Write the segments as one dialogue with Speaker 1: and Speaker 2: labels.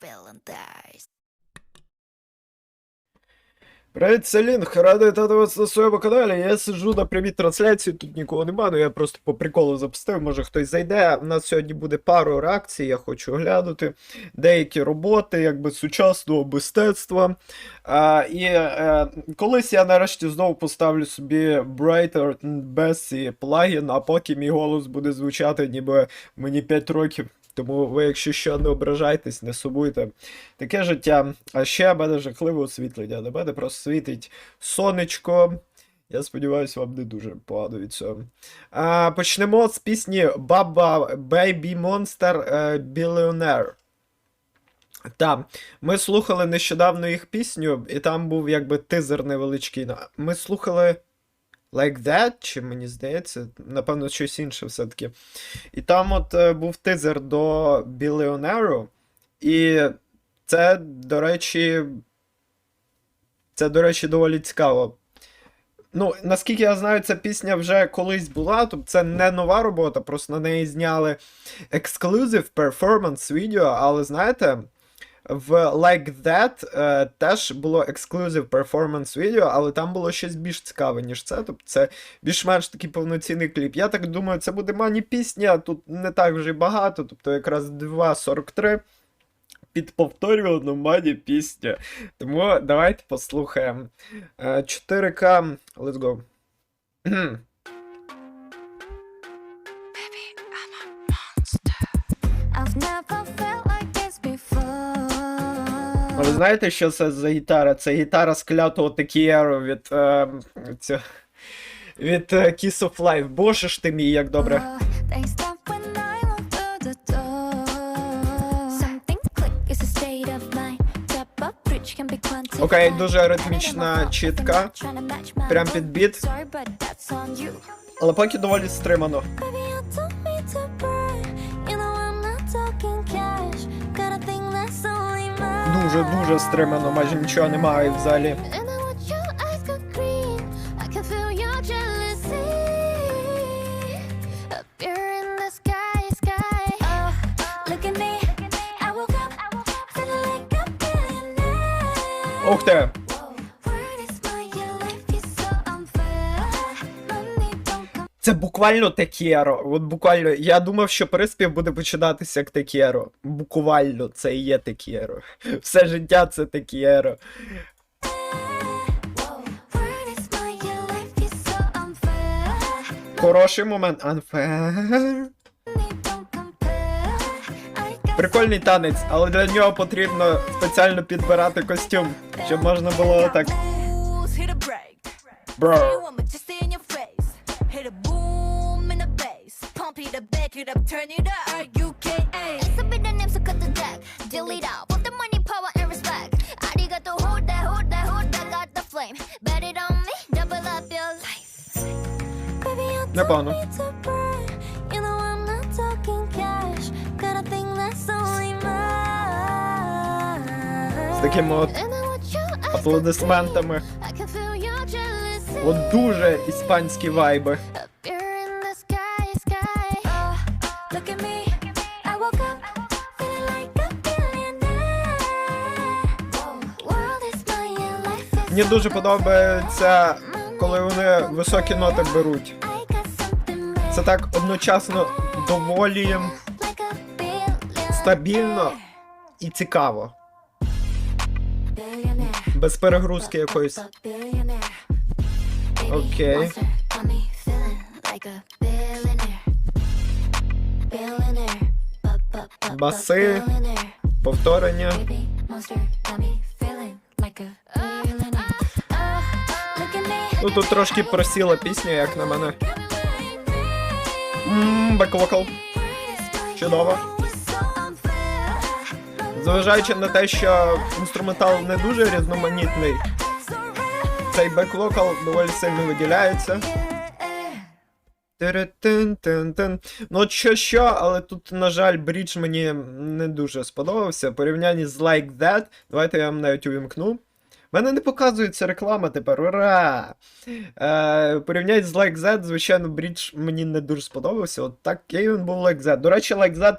Speaker 1: villain dies.
Speaker 2: Привіт, Селінг, радий вітати вас на своєму каналі. Я сиджу на прямій трансляції, тут нікого нема, ну я просто по приколу запустив, може хтось зайде. У нас сьогодні буде пару реакцій, я хочу оглянути деякі роботи, якби сучасного мистецтва. А, і е, колись я нарешті знову поставлю собі Brighter без плагін, а поки мій голос буде звучати, ніби мені 5 років. Тому ви, якщо що, не ображайтесь, не сумуйте. Таке життя. А ще мене жахливе освітлення. На мене просто світить сонечко. Я сподіваюся, вам не дуже погано від цього. А, почнемо з пісні Баба е, Billionaire. Так, ми слухали нещодавно їх пісню, і там був якби тизер невеличкий. Ми слухали Like That, чи мені здається, напевно, щось інше все-таки. І там от е, був тизер до Billionaire, і це, до речі, це, до речі, доволі цікаво. Ну, наскільки я знаю, ця пісня вже колись була, тобто це не нова робота, просто на неї зняли Exclusive Performance відео, але знаєте, в Like That е, теж було Exclusive Performance відео, але там було щось більш цікаве, ніж це. Тобто це більш-менш такий повноцінний кліп. Я так думаю, це буде мані пісня, тут не так вже й багато, тобто якраз 2.43 під повторювану мані пісня. Тому давайте послухаємо. Е, 4К, let's go. А ви знаєте, що це за гітара? Це гітара з клятого Текієру від, е, цього, від е, Kiss of Life. Боже ж ти мій, як добре. Окей, дуже ритмічна чітка. Прям під біт. Але поки доволі стримано.
Speaker 1: Mine.
Speaker 2: Дуже, дуже стримано, майже нічого немає в залі.
Speaker 1: And I
Speaker 2: Це буквально Текієро. От буквально. Я думав, що приспів буде починатися як Текієро. Буквально, це і є Текієро. Все життя це
Speaker 1: unfair.
Speaker 2: Хороший момент. Unfair. Прикольний танець, але для нього потрібно спеціально підбирати костюм, щоб можна було так. Бро.
Speaker 3: Hit a boom in the bass. Pump it up, back it up, turn it up. R-U-K-A.
Speaker 1: It's a bit of names, so cut the deck. Delete out. Put the money, power, and respect. Arigato, hold that, hold that, hold that. Got the flame. Bet it on me, double up your life. Baby, I don't
Speaker 2: Непогано.
Speaker 1: need to brag. You know I'm not talking cash. Got a thing that's only mine.
Speaker 2: З такими от
Speaker 1: And I want your eyes to
Speaker 2: аплодисментами. От дуже іспанські вайби.
Speaker 1: Oh,
Speaker 2: Мені дуже подобається, коли вони високі ноти беруть. Це так одночасно доволі стабільно і цікаво. Без перегрузки якоїсь.
Speaker 1: Bup,
Speaker 2: Баси. Повторення.
Speaker 1: Oh.
Speaker 2: Ну тут трошки просіла пісня, як на мене. Бек-вокал. Чудово. Зважаючи на те, що інструментал не дуже різноманітний, цей бек-вокал доволі сильно виділяється. Ну, що що, але тут, на жаль, брідж мені не дуже сподобався. В порівнянні з Like That. Давайте я вам навіть увімкну. В мене не показується реклама тепер. Ура! Е, порівняти з Like That, звичайно, брідж мені не дуже сподобався. От так він був Like That. До речі, Like That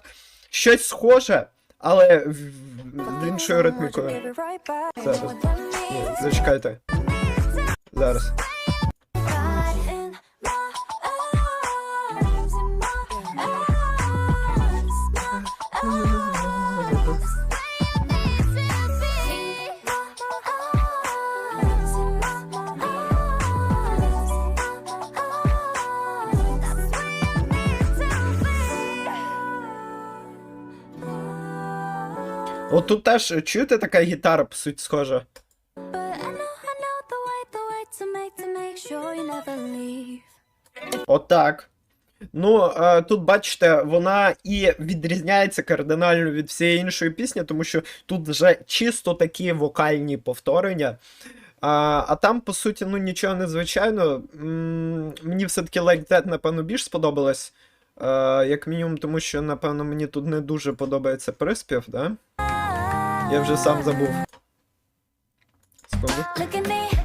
Speaker 2: щось схоже, але в, в- з іншою ритмікою. Зараз. Зачекайте. Зараз. От тут теж чуєте така гітара, по суті, схожа. Отак. Ну, е, тут бачите, вона і відрізняється кардинально від всієї іншої пісні, тому що тут вже чисто такі вокальні повторення. А, а там, по суті, ну нічого незвичайного. Мені все-таки Like напевно, більш сподобалось. Е, як мінімум, тому що, напевно, мені тут не дуже подобається приспів, да? Я вже сам забув. Секунду.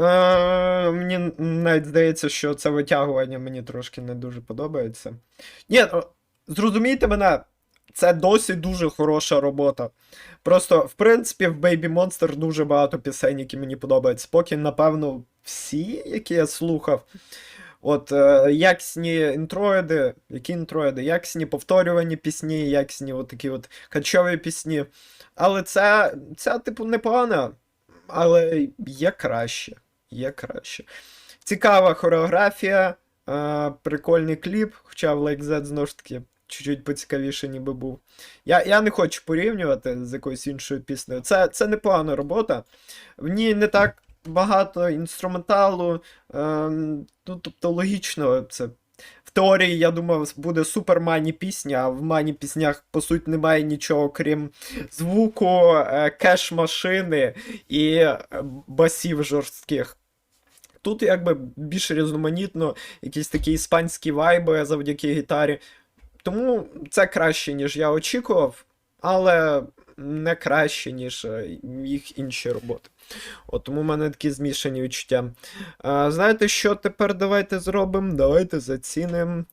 Speaker 2: Е, мені навіть здається, що це витягування мені трошки не дуже подобається. Ні, зрозумійте мене, це досі дуже хороша робота. Просто, в принципі, в Baby Monster дуже багато пісень, які мені подобаються. Поки, напевно, всі, які я слухав. От, е, якісні інтроїди, які інтроїди, якісні повторювані пісні, якісні от такі от качові пісні. Але це, це типу, непогано, але є краще. Є краще. Цікава хореографія, е, прикольний кліп, хоча в Like That знову ж таки чуть-чуть поцікавіше ніби був. Я, я не хочу порівнювати з якоюсь іншою піснею. Це, це непогана робота. В ній не так багато інструменталу. Е, ну, тобто логічно, це. В теорії, я думав, буде супер мані пісня, а в мані піснях, по суті, немає нічого, крім звуку, е, кеш-машини і е, басів жорстких. Тут якби більш різноманітно, якісь такі іспанські вайби завдяки гітарі. Тому це краще, ніж я очікував, але не краще, ніж е, їх інші роботи. От тому в мене такі змішані відчуття. А, знаєте, що тепер давайте зробимо? Давайте зацінимо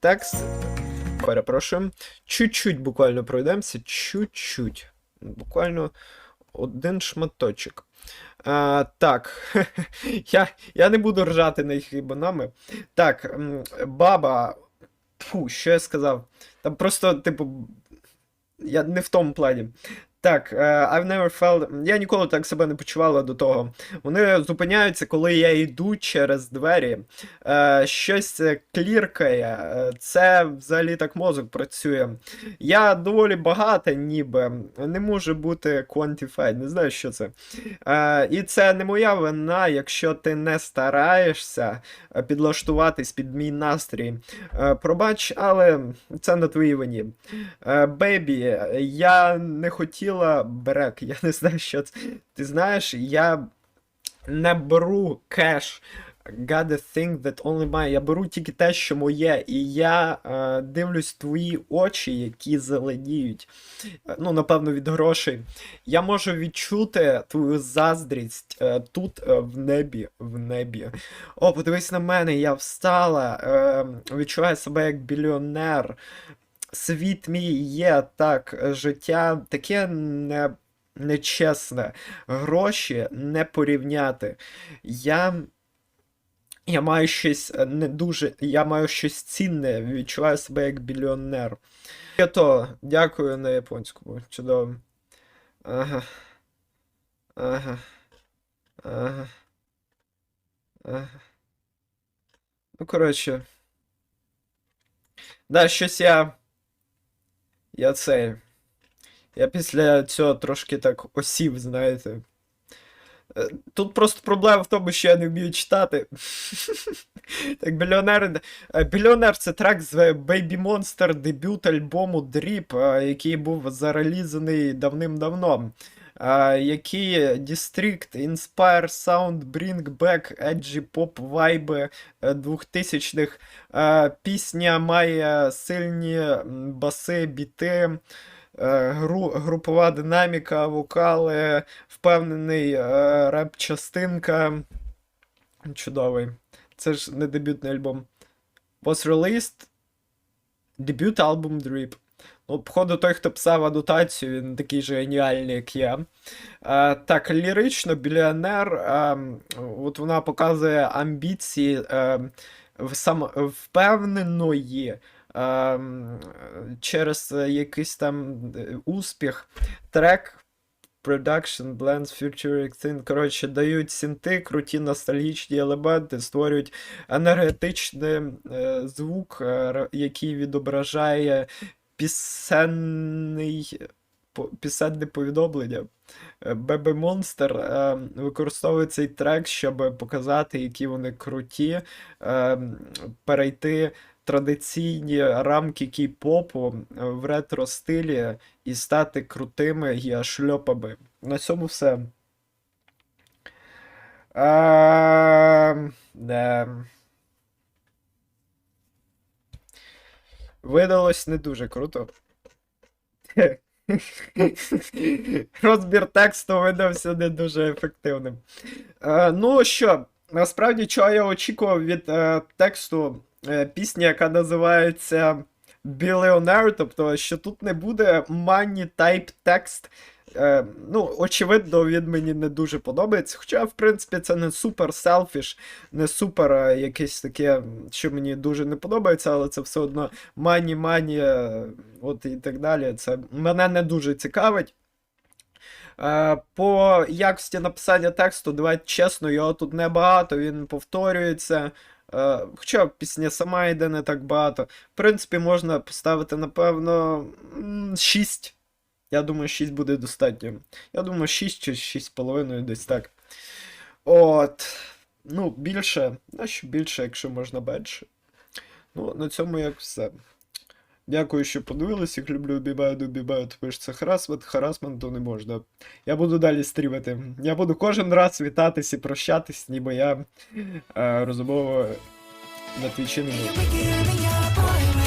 Speaker 2: текст. Перепрошую. Чуть-чуть буквально пройдемося. Чуть-чуть. Буквально один шматочок. А, так, я, я не буду ржати над їх ібанами. Так, баба. Фу, що я сказав? Там просто, типу, я не в тому плані. Так, е, I've never felt... Я ніколи так себе не почувала до того. Вони зупиняються, коли я йду через двері. Е, щось е, кліркає. Це взагалі так мозок працює. Я доволі багата, ніби. Не може бути quantified, не знаю, що це. І це не моя вина, якщо ти не стараєшся підлаштуватись під мій настрій. Пробач, але це на твоїй вині. Бейбі, я не хотіла брек, я не знаю, що це. Ти знаєш, я не беру кеш. Got a thing that only mine. Я беру тільки те, що моє, і я е, дивлюсь твої очі, які зеленіють. Е, Ну, напевно, від грошей. Я можу відчути твою заздрість е, тут, е, в небі, в небі. О, подивись на мене, я встала, е, відчуваю себе як біліонер. Світ мій є так, е, життя таке не, нечесне. Гроші не порівняти. Я. Я маю щось е, не дуже. Я маю щось цінне, відчуваю себе як біліонер. Я то, дякую на японському. Чудово. Ага. Ага. Ага. Ага. Ну, коротше. Да, щось я. Я це. Я після цього трошки так осів, знаєте. Е, Тут просто проблема в тому, що я не вмію читати. Так, Біліонер. Більонер Біліонер це трек з Baby Monster дебют альбому е, який був зарелізаний давним-давно. Який District Inspire Sound Bring Back Edgy Pop вайби 2000-х. Е, Пісня має сильні баси, біти. е, Гру, групова динаміка, вокали, впевнений е, реп-частинка. Чудовий. Це ж не дебютний альбом. was released debut album Drip. Ну, походу, той, хто писав анотацію, він такий же геніальний, як я. Е, так, лірично, біліонер, е, от вона показує амбіції е, в- сам, впевненої е, через якийсь там успіх. Трек Production, Blends, Futuring Thing, коротше, дають синти, круті ностальгічні елементи, створюють енергетичний е, звук, е, який відображає пісенний, пісенне повідомлення. Бебе Монстер е, використовує цей трек, щоб показати, які вони круті, е, перейти традиційні рамки кей-попу е, в ретро стилі і стати крутими гіашльопами. На цьому все. Е, де... Видалось не дуже круто. Розбір тексту видався не дуже ефективним. Е, ну що, насправді, чого я очікував від е, тексту е, пісні, яка називається Billionaire, тобто, що тут не буде money type текст. Е, ну, очевидно, він мені не дуже подобається. Хоча, в принципі, це не супер селфіш, не супер е, якесь таке, що мені дуже не подобається, але це все одно мані, мані, е, от і так далі. Це мене не дуже цікавить. Е, По якості написання тексту, давайте чесно, його тут небагато, він повторюється. Е, Хоча пісня сама йде не так багато. В принципі, можна поставити, напевно, 6. Я думаю, 6 буде достатньо. Я думаю, 6 чи 6,5 десь так. От. Ну, більше. А що більше, якщо можна менше. Ну, на цьому як все. Дякую, що подивилися. Як люблю бібаю, бібаю, тому що це харасмент, харасменту не можна. Я буду далі стрімити. Я буду кожен раз вітатись і прощатись, ніби я е, розмову на твічі не можу.